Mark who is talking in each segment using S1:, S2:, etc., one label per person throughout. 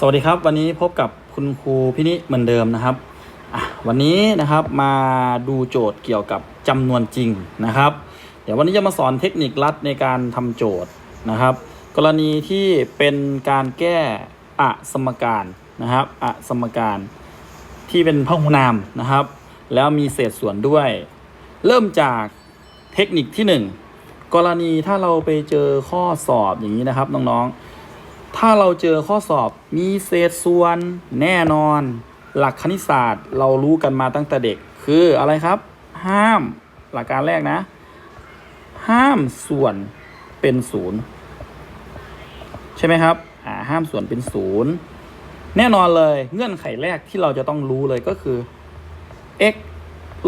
S1: สวัสดีครับ วันนี้พบกับคุณครูพินิเหมือนเดิมนะครับวันนี้นะครับมาดูโจทย์เกี่ยวกับจำนวนจริงนะครับ เดี๋ยววันนี้จะมาสอนเทคนิคลัดในการทำโจทย์นะครับ กรณีที่เป็นการแก้อะสมการนะครับอะสมการที่เป็นพหุนามนะครับ แล้วมีเศษส่วนด้วย เริ่มจากเทคนิคที่หนึ่งกรณีถ้าเราไปเจอข้อสอบอย่างนี้นะครับน้องๆ ถ้าเราเจอข้อสอบมีเศษส่วนแน่นอน หลักคณิตศาสตร์เรารู้กันมาตั้งแต่เด็ก คืออะไรครับ ห้ามหลักการแรกนะ ห้ามส่วนเป็นศูนย์ใช่ไหมครับอ่าห้ามส่วนเป็นศูนย์แน่นอนเลยเงื่อนไขแรกที่เราจะต้องรู้เลยก็คือ x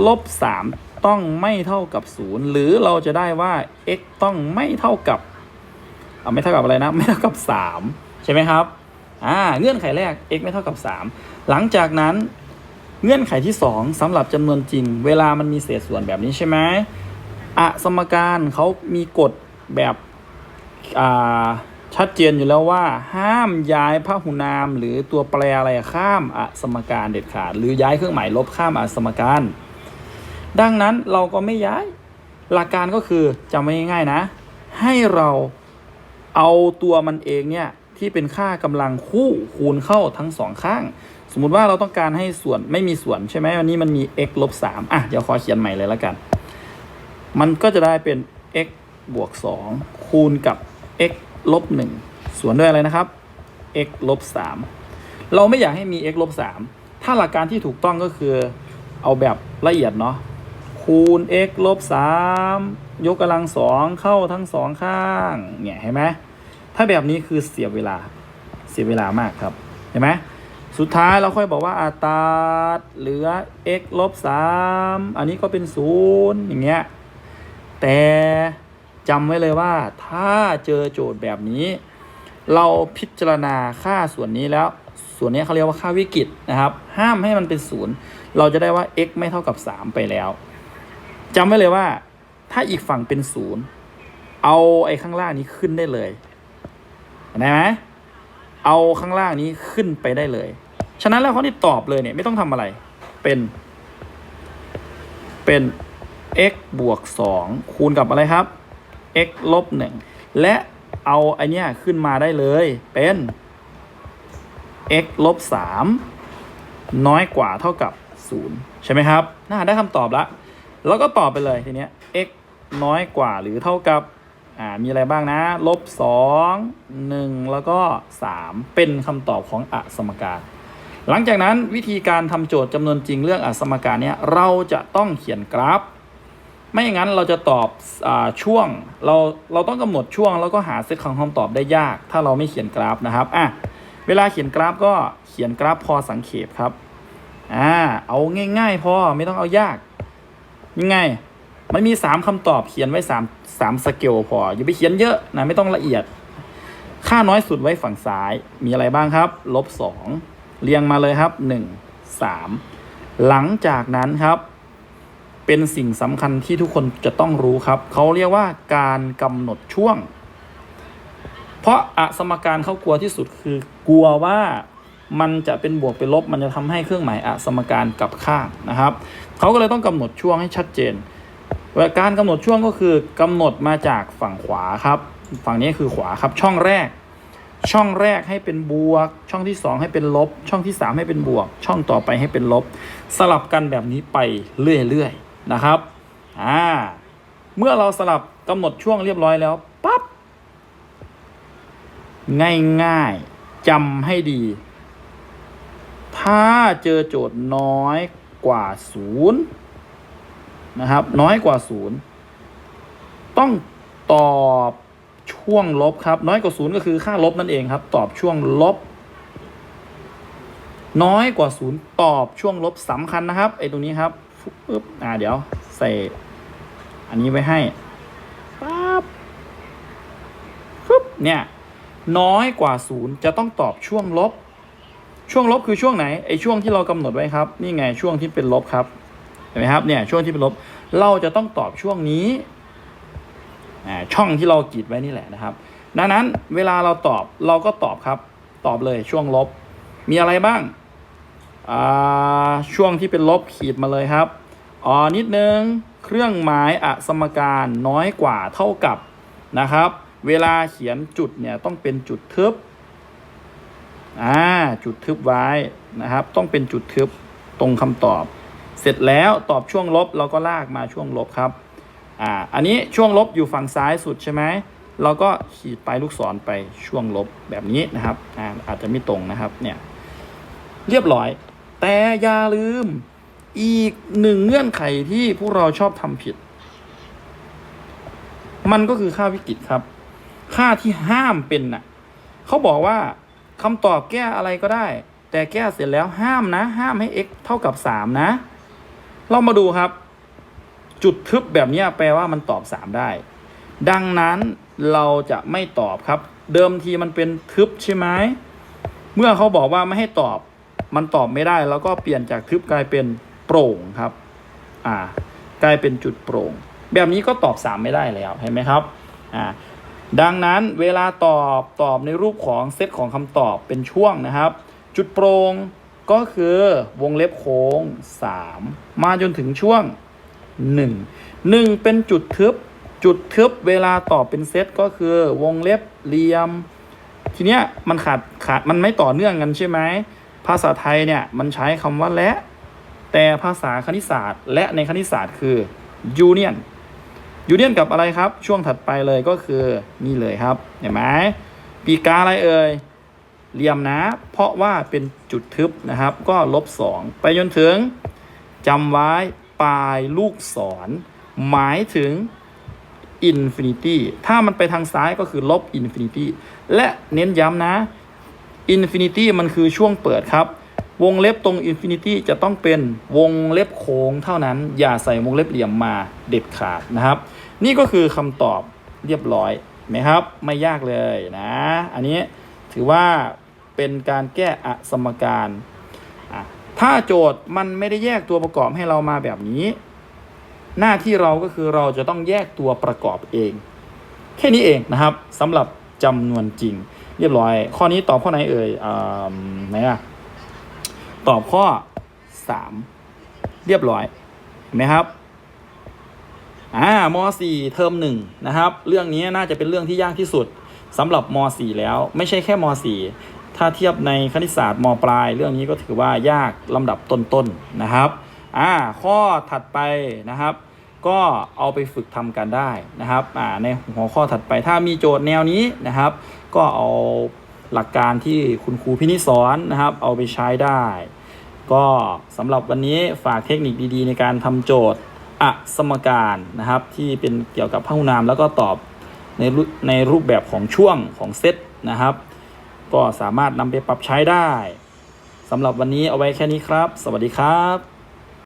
S1: ลบ3ต้องไม่เท่ากับ 0 หรือเราจะได้ว่า x ต้องไม่เท่ากับ เอาไม่เท่ากับอะไรนะ ไม่เท่ากับ 3 ใช่ไหมครับอ่าเงื่อนไขแรก x ไม่เท่ากับ 3 หลังจากนั้นเงื่อนไขที่ 2สำหรับจำนวนจริง เวลามันมีเศษส่วนแบบนี้ใช่ไหมอะสมการเขามีกฎแบบอ่าชัดเจนอยู่แล้วว่า ห้ามย้ายพหุนาม หรือตัวแปรอะไรข้ามอะสมการเด็ดขาด หรือย้ายเครื่องหมายลบข้ามอะสมการ ดังนั้นเราก็ไม่ย้ายหลักการก็คือจำไว้ง่ายๆนะ ให้เรา เอาตัวมันเองเนี่ยที่เป็นค่ากำลังคู่คูณเข้าทั้งสองข้าง สมมุติว่าเราต้องการให้ส่วนไม่มีส่วนใช่ไหมวันนี้มันมี x ลบ3อะเดี๋ยวขอเขียนใหม่เลยแล้วกัน มันก็จะได้เป็น x บวก2คูณกับ x ลบ1ส่วนด้วยอะไรนะครับ x ลบ3เราไม่อยากให้มี x ลบ3ถ้าหลักการที่ถูกต้องก็คือเอาแบบละเอียดเนาะ คูณ x ลบ3ยกกำลังสองเข้าทั้งสองข้าง เนี่ยเห็นไหมถ้าแบบนี้คือเสียเวลา เสียเวลามากครับ เห็นไหมสุดท้ายเราค่อยบอกว่าอัตราเหลือ x ลบ3อันนี้ก็เป็น0อย่างเงี้ย แต่จำไว้เลยว่าถ้าเจอโจทย์แบบนี้ เราพิจารณาค่าส่วนนี้แล้ว ส่วนนี้เขาเรียกว่าค่าวิกฤตนะครับ ห้ามให้มันเป็นศูนย์เราจะได้ว่า x ไม่เท่ากับ 3 ไปแล้ว จำไว้เลยว่า ถ้าอีกฝั่งเป็นศูนย์เอาไอ้ข้างล่างนี้ขึ้นได้เลยเห็นไหมเอาข้างล่างนี้ขึ้นไปได้เลย ฉะนั้นแล้วเขาที่ตอบเลยเนี่ยไม่ต้องทำอะไร เป็น เป็น x บวก 2 คูณกับอะไรครับ x ลบ 1 และเอาไอเนี้ยขึ้นมาได้เลย เป็น x ลบ 3 น้อยกว่าเท่ากับ 0 ใช่ไหมครับ น่าได้คำตอบละ แล้วก็ตอบไปเลยทีเนี้ย x น้อยกว่าหรือเท่ากับ อ่า มีอะไรบ้างนะ ลบ2 1แล้วก็3เป็นคำตอบของอสมการ หลังจากนั้นวิธีการทำโจทย์จำนวนจริงเรื่องอสมการเนี้ยเราจะต้องเขียนกราฟ ไม่อย่างนั้นเราจะตอบอช่วง เรา เราต้องกำหนดช่วง แล้วก็หาเซตของคำตอบได้ยาก ถ้าเราไม่เขียนกราฟนะครับ อะ เวลาเขียนกราฟก็เขียนกราฟพอสังเขปครับ อ่า เอาง่าย ๆ พอไม่ต้องเอายาก ยังไงมันมี3คำตอบเขียนไว้3 3สเกลพอ อย่าไปเขียนเยอะนะไม่ต้องละเอียด ค่าน้อยสุดไว้ฝั่งซ้ายมีอะไรบ้างครับลบ2เรียงมาเลยครับ1 3หลังจากนั้นครับ เป็นสิ่งสำคัญที่ทุกคนจะต้องรู้ครับเขาเรียกว่าการกำหนดช่วง เพราะอะสมการเขากลัวที่สุดคือกลัวว่ามันจะเป็นบวกเป็นลบ มันจะทำให้เครื่องหมายอะสมการกลับข้างนะครับ เขาก็เลยต้องกำหนดช่วงให้ชัดเจนการกำหนดช่วงก็คือกำหนดมาจากฝั่งขวาครับ ฝั่งนี้คือขวาครับ ช่องแรก ช่องแรกให้เป็นบวก ช่องที่ 2 ให้เป็นลบ ช่องที่ 3 ให้เป็นบวก ช่องต่อไปให้เป็นลบ สลับกันแบบนี้ไปเรื่อยๆนะครับอ่าเมื่อเราสลับกำหนดช่วงเรียบร้อยแล้วปั๊บง่ายๆจำให้ดี ถ้าเจอโจทย์น้อย กว่าศูนย์นะครับ น้อยกว่าศูนย์ต้องตอบช่วงลบครับ น้อยกว่าศูนย์ก็คือค่าลบนั่นเองครับ ตอบช่วงลบ น้อยกว่าศูนย์ตอบช่วงลบสำคัญนะครับไอ้ตรงนี้ครับปึ๊บอ่าเดี๋ยวใส่อันนี้ไว้ให้ปั๊บปึ๊บเนี่ยน้อยกว่าศูนย์จะต้องตอบช่วงลบ ช่วงลบคือช่วงไหนไอ้ช่วงที่เรากำหนดไว้ครับ นี่ไงช่วงที่เป็นลบครับเห็นไหมครับเนี่ยช่วงที่เป็นลบ เราจะต้องตอบช่วงนี้อ่าช่องที่เรากีดไว้นี่แหละนะครับ ดังนั้นเวลาเราตอบเราก็ตอบครับ ตอบเลยช่วงลบ มีอะไรบ้างอ่าช่วงที่เป็นลบขีดมาเลยครับอ๋อนิดนึงเครื่องหมายอสมการน้อยกว่าเท่ากับนะครับ เวลาเขียนจุดเนี่ยต้องเป็นจุดทึบ อ่าจุดทึบไว้นะครับ ต้องเป็นจุดทึบตรงคำตอบ เสร็จแล้วตอบช่วงลบเราก็ลากมาช่วงลบครับอ่าอันนี้ช่วงลบอยู่ฝั่งซ้ายสุดใช่ไหมเราก็ขีดไปลูกศรไปช่วงลบแบบนี้นะครับอ่าอาจจะไม่ตรงนะครับเนี่ยเรียบร้อย แต่อย่าลืมอีกหนึ่งเงื่อนไขที่พวกเราชอบทำผิด มันก็คือค่าวิกฤตครับ ค่าที่ห้ามเป็นน่ะเขาบอกว่า คำตอบแก้อะไรก็ได้ แต่แก้เสร็จแล้วห้ามนะ ห้ามให้ x เท่ากับ 3 นะ เรามาดูครับ จุดทึบแบบนี้แปลว่ามันตอบ 3 ได้ ดังนั้นเราจะไม่ตอบครับ เดิมทีมันเป็นทึบใช่ไหมเมื่อเขาบอกว่าไม่ให้ตอบ มันตอบไม่ได้ แล้วก็เปลี่ยนจากทึบกลายเป็นโปร่งครับ อ่า กลายเป็นจุดโปร่ง แบบนี้ก็ตอบ 3 ไม่ได้แล้วเห็นไหมครับ อ่า ดังนั้นเวลาตอบตอบในรูปของเซตของคำตอบเป็นช่วงนะครับ จุดโปร่งก็คือวงเล็บโค้ง 3 มาจนถึงช่วง 1 1 เป็นจุดทึบ จุดทึบเวลาตอบเป็นเซตก็คือวงเล็บเหลี่ยม ทีเนี้ยมันขาดขาดมันไม่ต่อเนื่องกันใช่ไหมภาษาไทยเนี่ยมันใช้คำว่าและ แต่ภาษาคณิตศาสตร์ และในคณิตศาสตร์คือ union ยู ยูเนียนกับอะไรครับ ช่วงถัดไปเลยก็คือนี่เลยครับ เห็นไหมปีกาอะไรเอ่ยเหลี่ยมนะ เพราะว่าเป็นจุดทึบนะครับ ก็ลบ 2 ไปจนถึงจำไว้ปลายลูกศร หมายถึง infinity ถ้ามันไปทางซ้ายก็คือลบ infinity และเน้นย้ำนะ infinity มันคือช่วงเปิดครับ วงเล็บตรง infinity จะต้องเป็นวงเล็บโค้งเท่านั้น อย่าใส่วงเล็บเหลี่ยมมาเด็ดขาดนะครับ นี่ก็คือคำตอบเรียบร้อยไหมครับ ไม่ยากเลยนะ อันนี้ถือว่าเป็นการแก้อสมการ ถ้าโจทย์มันไม่ได้แยกตัวประกอบให้เรามาแบบนี้ หน้าที่เราก็คือเราจะต้องแยกตัวประกอบเอง แค่นี้เองนะครับสำหรับจำนวนจริง เรียบร้อย ข้อนี้ตอบข้อไหนเอ่ยอ่าไหนอะ ตอบข้อ 3 เรียบร้อยเห็นไหมครับอ่าม4เทอมหนึ่งนะครับ เรื่องนี้น่าจะเป็นเรื่องที่ยากที่สุดสำหรับม4แล้ว ไม่ใช่แค่ม4ถ้าเทียบในคณิตศาสตร์มปลาย เรื่องนี้ก็ถือว่ายากลำดับต้นๆนะครับอ่าข้อถัดไปนะครับ ก็เอาไปฝึกทำกันได้นะครับอ่าในหัวข้อถัดไปถ้ามีโจทย์แนวนี้นะครับ ก็เอา หลักการที่คุณครูพินิสอนนะครับ เอาไปใช้ได้ ก็สำหรับวันนี้ฝากเทคนิคดีๆ ในการทำโจทย์อสมการนะครับ ที่เป็นเกี่ยวกับพหุนามแล้วก็ตอบในในรูปแบบของช่วงของเซตนะครับ ก็สามารถนำไปปรับใช้ได้สำหรับวันนี้เอาไว้แค่นี้ครับ สวัสดีครับ